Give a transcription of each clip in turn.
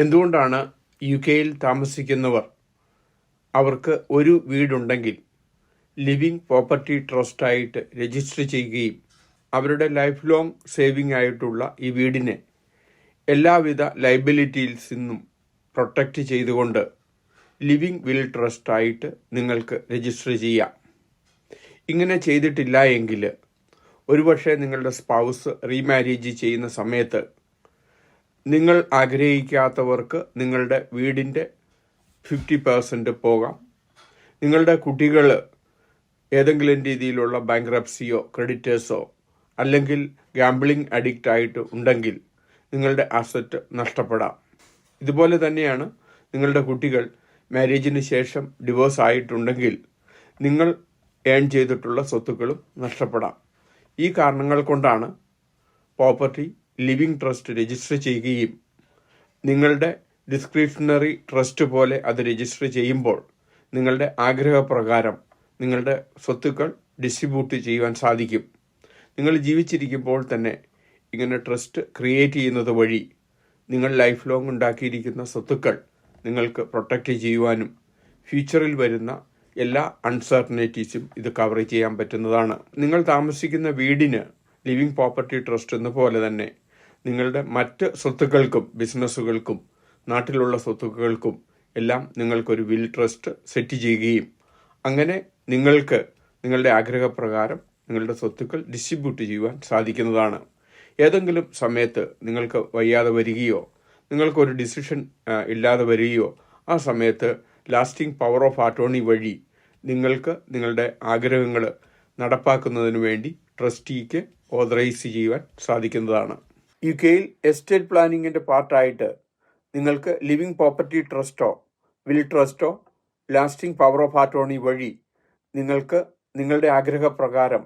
എന്തുകൊണ്ടാണ് യു കെയിൽ താമസിക്കുന്നവർ അവർക്ക് ഒരു വീടുണ്ടെങ്കിൽ ലിവിംഗ് പ്രോപ്പർട്ടി ട്രസ്റ്റായിട്ട് രജിസ്റ്റർ ചെയ്യുകയും അവരുടെ ലൈഫ് ലോങ് സേവിംഗ് ആയിട്ടുള്ള ഈ വീടിനെ എല്ലാവിധ ലൈബിലിറ്റിയിൽ നിന്നും പ്രൊട്ടക്റ്റ് ചെയ്തുകൊണ്ട് ലിവിംഗ് വിൽ ട്രസ്റ്റായിട്ട് നിങ്ങൾക്ക് രജിസ്റ്റർ ചെയ്യാം. ഇങ്ങനെ ചെയ്തിട്ടില്ല എങ്കിൽ ഒരുപക്ഷെ നിങ്ങളുടെ സ്പൗസ് റീമാരേജ് ചെയ്യുന്ന സമയത്ത് നിങ്ങൾ ആഗ്രഹിക്കാത്തവർക്ക് നിങ്ങളുടെ വീടിന്റെ ഫിഫ്റ്റി പെർസെന്റ് പോകാം. നിങ്ങളുടെ കുട്ടികൾ ഏതെങ്കിലും രീതിയിലുള്ള ബാങ്ക്രപ്സിയോ ക്രെഡിറ്റേഴ്സോ അല്ലെങ്കിൽ ഗാംബ്ലിംഗ് അഡിക്റ്റ് ആയിട്ട് ഉണ്ടെങ്കിൽ നിങ്ങളുടെ അസറ്റ് നഷ്ടപ്പെടാം. ഇതുപോലെ തന്നെയാണ് നിങ്ങളുടെ കുട്ടികൾ മാരേജിന് ശേഷം ഡിവോഴ്സ് ആയിട്ടുണ്ടെങ്കിൽ നിങ്ങൾ ഏൺ ചെയ്തിട്ടുള്ള സ്വത്തുക്കളും നഷ്ടപ്പെടാം. ഈ കാരണങ്ങൾ കൊണ്ടാണ് പ്രോപ്പർട്ടി ലിവിംഗ് ട്രസ്റ്റ് രജിസ്റ്റർ ചെയ്യുകയും നിങ്ങളുടെ ഡിസ്ക്രിപ്ഷണറി ട്രസ്റ്റ് പോലെ അത് രജിസ്റ്റർ ചെയ്യുമ്പോൾ നിങ്ങളുടെ ആഗ്രഹപ്രകാരം നിങ്ങളുടെ സ്വത്തുക്കൾ ഡിസ്ട്രിബ്യൂട്ട് ചെയ്യുവാൻ സാധിക്കും. നിങ്ങൾ ജീവിച്ചിരിക്കുമ്പോൾ തന്നെ ഇങ്ങനെ ട്രസ്റ്റ് ക്രിയേറ്റ് ചെയ്യുന്നത് വഴി നിങ്ങൾ ലൈഫ് ലോങ് ഉണ്ടാക്കിയിരിക്കുന്ന സ്വത്തുക്കൾ നിങ്ങൾക്ക് പ്രൊട്ടക്റ്റ് ചെയ്യുവാനും ഫ്യൂച്ചറിൽ വരുന്ന എല്ലാ അൺസർട്ടനിറ്റീസും ഇത് കവർ ചെയ്യാൻ പറ്റുന്നതാണ്. നിങ്ങൾ താമസിക്കുന്ന വീടിന് ലിവിംഗ് പ്രോപ്പർട്ടി ട്രസ്റ്റ് എന്ന പോലെ തന്നെ നിങ്ങളുടെ മറ്റ് സ്വത്തുക്കൾക്കും ബിസിനസ്സുകൾക്കും നാട്ടിലുള്ള സ്വത്തുക്കൾക്കും എല്ലാം നിങ്ങൾക്കൊരു വിൽ ട്രസ്റ്റ് സെറ്റ് ചെയ്യുകയും അങ്ങനെ നിങ്ങൾക്ക് നിങ്ങളുടെ ആഗ്രഹപ്രകാരം നിങ്ങളുടെ സ്വത്തുക്കൾ ഡിസ്ട്രിബ്യൂട്ട് ചെയ്യുവാൻ സാധിക്കുന്നതാണ്. ഏതെങ്കിലും സമയത്ത് നിങ്ങൾക്ക് വയ്യാതെ വരികയോ നിങ്ങൾക്കൊരു ഡിസിഷൻ ഇല്ലാതെ വരികയോ ആ സമയത്ത് ലാസ്റ്റിംഗ് പവർ ഓഫ് അറ്റോർണി വഴി നിങ്ങൾക്ക് നിങ്ങളുടെ ആഗ്രഹങ്ങൾ നടപ്പാക്കുന്നതിന് വേണ്ടി ട്രസ്റ്റിക്ക് ഓതറൈസ് ചെയ്യുവാൻ സാധിക്കുന്നതാണ്. യു കെയിൽ എസ്റ്റേറ്റ് പ്ലാനിങ്ങിന്റെ പാർട്ടായിട്ട് നിങ്ങൾക്ക് ലിവിംഗ് പ്രോപ്പർട്ടി ട്രസ്റ്റോ വിൽ ട്രസ്റ്റോ ലാസ്റ്റിംഗ് പവർ ഓഫ് അറ്റോർണി വഴി നിങ്ങൾക്ക് നിങ്ങളുടെ ആഗ്രഹപ്രകാരം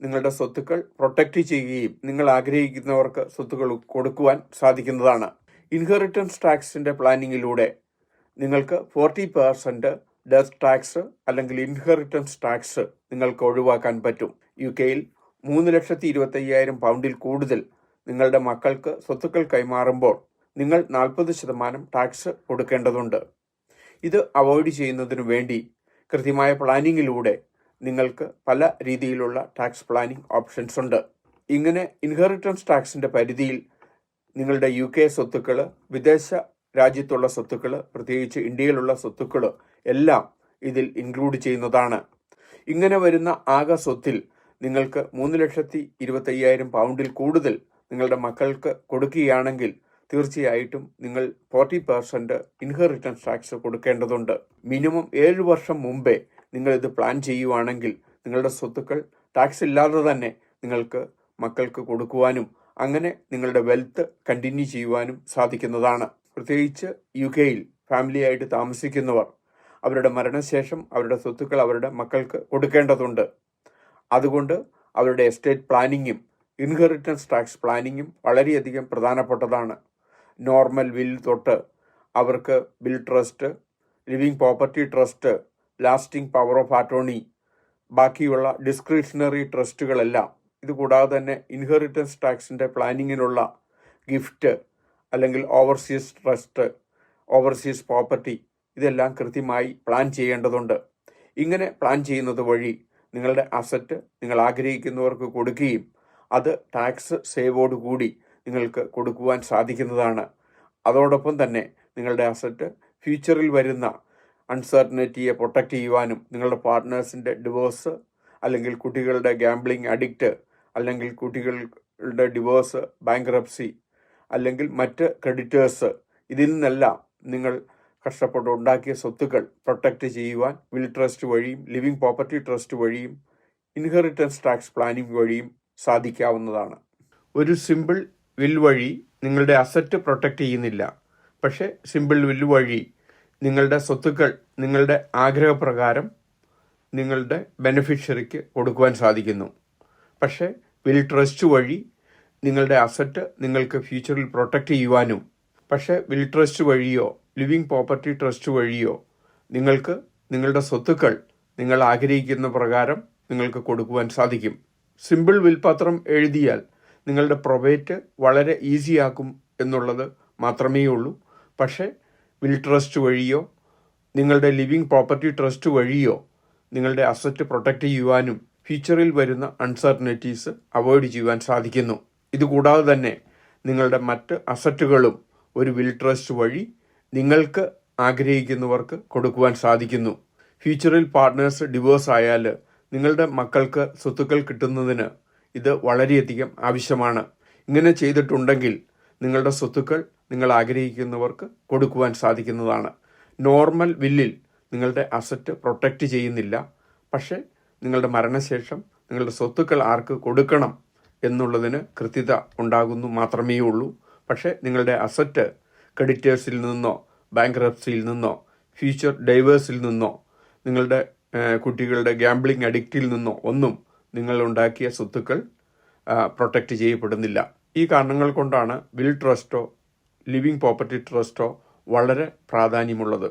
നിങ്ങളുടെ സ്വത്തുക്കൾ പ്രൊട്ടക്റ്റ് ചെയ്യുകയും നിങ്ങൾ ആഗ്രഹിക്കുന്നവർക്ക് സ്വത്തുക്കൾ കൊടുക്കുവാൻ സാധിക്കുന്നതാണ്. ഇൻഹെറിറ്റൻസ് ടാക്സിന്റെ പ്ലാനിങ്ങിലൂടെ നിങ്ങൾക്ക് ഫോർട്ടി പേഴ്സന്റ് ഡെത്ത് ടാക്സ് അല്ലെങ്കിൽ ഇൻഹെറിറ്റൻസ് ടാക്സ് നിങ്ങൾക്ക് ഒഴിവാക്കാൻ പറ്റും. യു കെയിൽ മൂന്ന് ലക്ഷത്തി ഇരുപത്തയ്യായിരം പൗണ്ടിൽ കൂടുതൽ നിങ്ങളുടെ മക്കൾക്ക് സ്വത്തുക്കൾ കൈമാറുമ്പോൾ നിങ്ങൾ നാൽപ്പത് ശതമാനം ടാക്സ് കൊടുക്കേണ്ടതുണ്ട്. ഇത് അവോയ്ഡ് ചെയ്യുന്നതിനു വേണ്ടി കൃത്യമായ പ്ലാനിങ്ങിലൂടെ നിങ്ങൾക്ക് പല രീതിയിലുള്ള ടാക്സ് പ്ലാനിംഗ് ഓപ്ഷൻസ് ഉണ്ട്. ഇങ്ങനെ ഇൻഹെറിറ്റൻസ് ടാക്സിന്റെ പരിധിയിൽ നിങ്ങളുടെ യു കെ സ്വത്തുക്കൾ വിദേശ രാജ്യത്തുള്ള സ്വത്തുക്കൾ പ്രത്യേകിച്ച് ഇന്ത്യയിലുള്ള സ്വത്തുക്കൾ എല്ലാം ഇതിൽ ഇൻക്ലൂഡ് ചെയ്യുന്നതാണ്. ഇങ്ങനെ വരുന്ന ആകെ സ്വത്തിൽ നിങ്ങൾക്ക് മൂന്ന് ലക്ഷത്തി ഇരുപത്തയ്യായിരം പൗണ്ടിൽ കൂടുതൽ നിങ്ങളുടെ മക്കൾക്ക് കൊടുക്കുകയാണെങ്കിൽ തീർച്ചയായിട്ടും നിങ്ങൾ ഫോർട്ടി പെർസെന്റ് ഇൻഹെറിറ്റൻസ് ടാക്സ് കൊടുക്കേണ്ടതുണ്ട്. മിനിമം ഏഴ് വർഷം മുമ്പേ ഇത് പ്ലാൻ ചെയ്യുവാണെങ്കിൽ നിങ്ങളുടെ സ്വത്തുക്കൾ ടാക്സ് ഇല്ലാതെ തന്നെ നിങ്ങൾക്ക് മക്കൾക്ക് കൊടുക്കുവാനും അങ്ങനെ നിങ്ങളുടെ വെൽത്ത് കണ്ടിന്യൂ ചെയ്യുവാനും സാധിക്കുന്നതാണ്. പ്രത്യേകിച്ച് യു കെയിൽ ഫാമിലിയായിട്ട് താമസിക്കുന്നവർ അവരുടെ മരണശേഷം അവരുടെ സ്വത്തുക്കൾ അവരുടെ മക്കൾക്ക് കൊടുക്കേണ്ടതുണ്ട്. അതുകൊണ്ട് അവരുടെ എസ്റ്റേറ്റ് പ്ലാനിങ്ങും ഇൻഹെറിറ്റൻസ് ടാക്സ് പ്ലാനിങ്ങും വളരെയധികം പ്രധാനപ്പെട്ടതാണ്. നോർമൽ വിൽ തൊട്ട് അവർക്ക് will trust living property trust lasting power of attorney ബാക്കിയുള്ള ഡിസ്ക്രിഷണറി ട്രസ്റ്റുകളെല്ലാം ഇതുകൂടാതെ തന്നെ ഇൻഹെറിറ്റൻസ് ടാക്സിന്റെ പ്ലാനിങ്ങിനുള്ള ഗിഫ്റ്റ് അല്ലെങ്കിൽ ഓവർസീസ് ട്രസ്റ്റ് ഓവർസീസ് പ്രോപ്പർട്ടി ഇതെല്ലാം കൃത്യമായി പ്ലാൻ ചെയ്യേണ്ടതുണ്ട്. ഇങ്ങനെ പ്ലാൻ ചെയ്യുന്നത് വഴി നിങ്ങളുടെ അസറ്റ് നിങ്ങൾ ആഗ്രഹിക്കുന്നവർക്ക് കൊടുക്കുകയും അത് ടാക്സ് സേവോടുകൂടി നിങ്ങൾക്ക് കൊടുക്കുവാൻ സാധിക്കുന്നതാണ്. അതോടൊപ്പം തന്നെ നിങ്ങളുടെ അസറ്റ് ഫ്യൂച്ചറിൽ വരുന്ന അൺസർട്ടനിറ്റിയെ പ്രൊട്ടക്റ്റ് ചെയ്യുവാനും നിങ്ങളുടെ പാർട്ട്നേഴ്സിന്റെ ഡിവോഴ്സ് അല്ലെങ്കിൽ കുട്ടികളുടെ ഗാംബ്ലിംഗ് അഡിക്റ്റ് അല്ലെങ്കിൽ കുട്ടികളുടെ ഡിവോഴ്സ് ബാങ്ക്റപ്സി അല്ലെങ്കിൽ മറ്റ് ക്രെഡിറ്റേഴ്സ് ഇതിൽ നിന്നെല്ലാം നിങ്ങൾ കഷ്ടപ്പെട്ട് ഉണ്ടാക്കിയ സ്വത്തുക്കൾ പ്രൊട്ടക്റ്റ് ചെയ്യുവാൻ വിൽ ട്രസ്റ്റ് വഴിയും ലിവിംഗ് പ്രോപ്പർട്ടി ട്രസ്റ്റ് വഴിയും ഇൻഹെറിറ്റൻസ് ടാക്സ് പ്ലാനിംഗ് വഴിയും സാധിക്കാവുന്നതാണ്. ഒരു സിമ്പിൾ വിൽ വഴി നിങ്ങളുടെ അസറ്റ് പ്രൊട്ടക്റ്റ് ചെയ്യുന്നില്ല. പക്ഷേ സിമ്പിൾ വിൽ വഴി നിങ്ങളുടെ സ്വത്തുക്കൾ നിങ്ങളുടെ ആഗ്രഹപ്രകാരം നിങ്ങളുടെ ബെനിഫിഷ്യറിക്ക് കൊടുക്കുവാൻ സാധിക്കുന്നു. പക്ഷേ വിൽ ട്രസ്റ്റ് വഴി നിങ്ങളുടെ അസറ്റ് നിങ്ങൾക്ക് ഫ്യൂച്ചറിൽ പ്രൊട്ടക്റ്റ് ചെയ്യുവാനും പക്ഷേ വിൽ ട്രസ്റ്റ് വഴിയോ ലിവിങ് പ്രോപ്പർട്ടി ട്രസ്റ്റ് വഴിയോ നിങ്ങൾക്ക് നിങ്ങളുടെ സ്വത്തുക്കൾ നിങ്ങൾ ആഗ്രഹിക്കുന്ന പ്രകാരം നിങ്ങൾക്ക് കൊടുക്കുവാൻ സാധിക്കും. സിമ്പിൾ വിൽപത്രം എഴുതിയാൽ നിങ്ങളുടെ പ്രൊബേറ്റ് വളരെ ഈസിയാക്കും എന്നുള്ളത് മാത്രമേ ഉള്ളൂ പക്ഷേ വിൽ ട്രസ്റ്റ് വഴിയോ നിങ്ങളുടെ ലിവിംഗ് പ്രോപ്പർട്ടി ട്രസ്റ്റ് വഴിയോ നിങ്ങളുടെ അസറ്റ് പ്രൊട്ടക്റ്റ് ചെയ്യുവാനും ഫ്യൂച്ചറിൽ വരുന്ന അൺസർട്ടനിറ്റീസ് അവോയ്ഡ് ചെയ്യുവാൻ സാധിക്കുന്നു. ഇതുകൂടാതെ തന്നെ നിങ്ങളുടെ മറ്റ് അസറ്റുകളും ഒരു വിൽ ട്രസ്റ്റ് വഴി നിങ്ങൾക്ക് ആഗ്രഹിക്കുന്നവർക്ക് കൊടുക്കുവാൻ സാധിക്കുന്നു. ഫ്യൂച്ചറിൽ പാർട്ട്നേഴ്സ് ഡിവോഴ്സ് ആയാൽ നിങ്ങളുടെ മക്കൾക്ക് സ്വത്തുക്കൾ കിട്ടുന്നതിന് ഇത് വളരെയധികം ആവശ്യമാണ്. ഇങ്ങനെ ചെയ്തിട്ടുണ്ടെങ്കിൽ നിങ്ങളുടെ സ്വത്തുക്കൾ നിങ്ങൾ ആഗ്രഹിക്കുന്നവർക്ക് കൊടുക്കുവാൻ സാധിക്കുന്നതാണ്. നോർമൽ വില്ലിൽ നിങ്ങളുടെ അസറ്റ് പ്രൊട്ടക്റ്റ് ചെയ്യുന്നില്ല. പക്ഷേ നിങ്ങളുടെ മരണശേഷം നിങ്ങളുടെ സ്വത്തുക്കൾ ആർക്ക് കൊടുക്കണം എന്നുള്ളതിന് കൃത്യത ഉണ്ടാകുന്നു മാത്രമേ ഉള്ളൂ പക്ഷേ നിങ്ങളുടെ അസറ്റ് ക്രെഡിറ്റേഴ്സിൽ നിന്നോ ബാങ്ക്രപ്സിയിൽ നിന്നോ ഫ്യൂച്ചർ ഡൈവേഴ്സിൽ നിന്നോ നിങ്ങളുടെ കുട്ടികളുടെ ഗാംബ്ലിംഗ് അഡിക്റ്റിൽ നിന്നോ ഒന്നും നിങ്ങൾ ഉണ്ടാക്കിയ സ്വത്തുക്കൾ പ്രൊട്ടക്റ്റ് ചെയ്യപ്പെടുന്നില്ല. ഈ കാരണങ്ങൾ കൊണ്ടാണ് വിൽ ട്രസ്റ്റോ ലിവിങ് പ്രോപ്പർട്ടി ട്രസ്റ്റോ വളരെ പ്രാധാന്യമുള്ളത്.